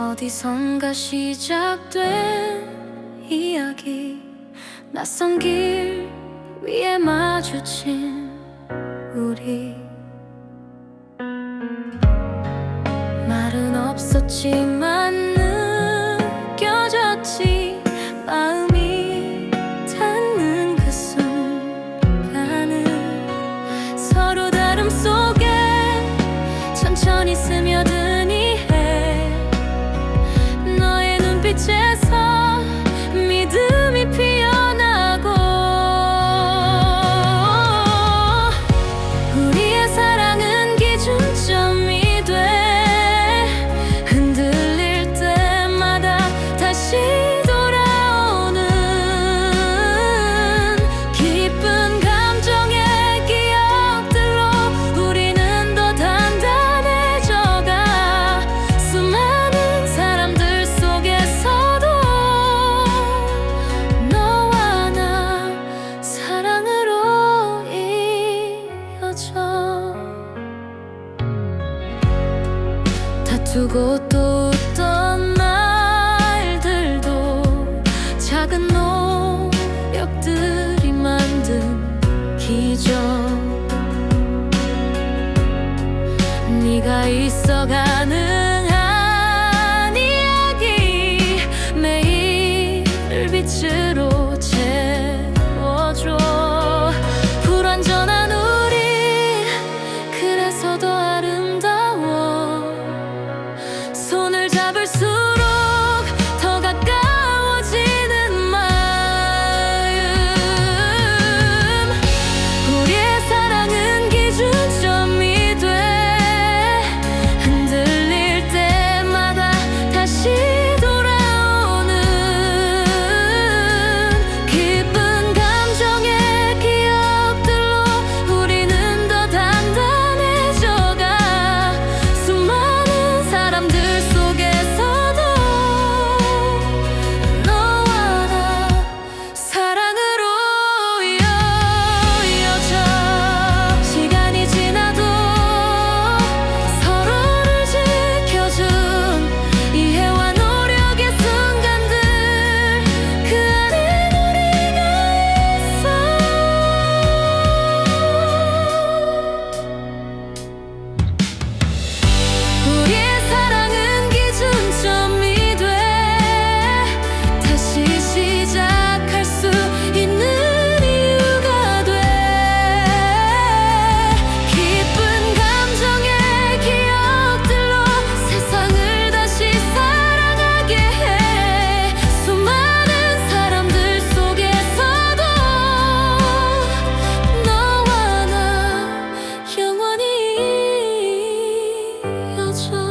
어디선가 시작된 이야기. 낯선 길 위에 마주친 우리. 말은 없었지만 느껴졌지. 마음이 닿는 그 순간을 서로 다름 속에 천천히 스며드 두고 또 웃던 말들도 작은 노력들이 만든 기적. 네가 있어 가능한 이야기 매일을 비추 车。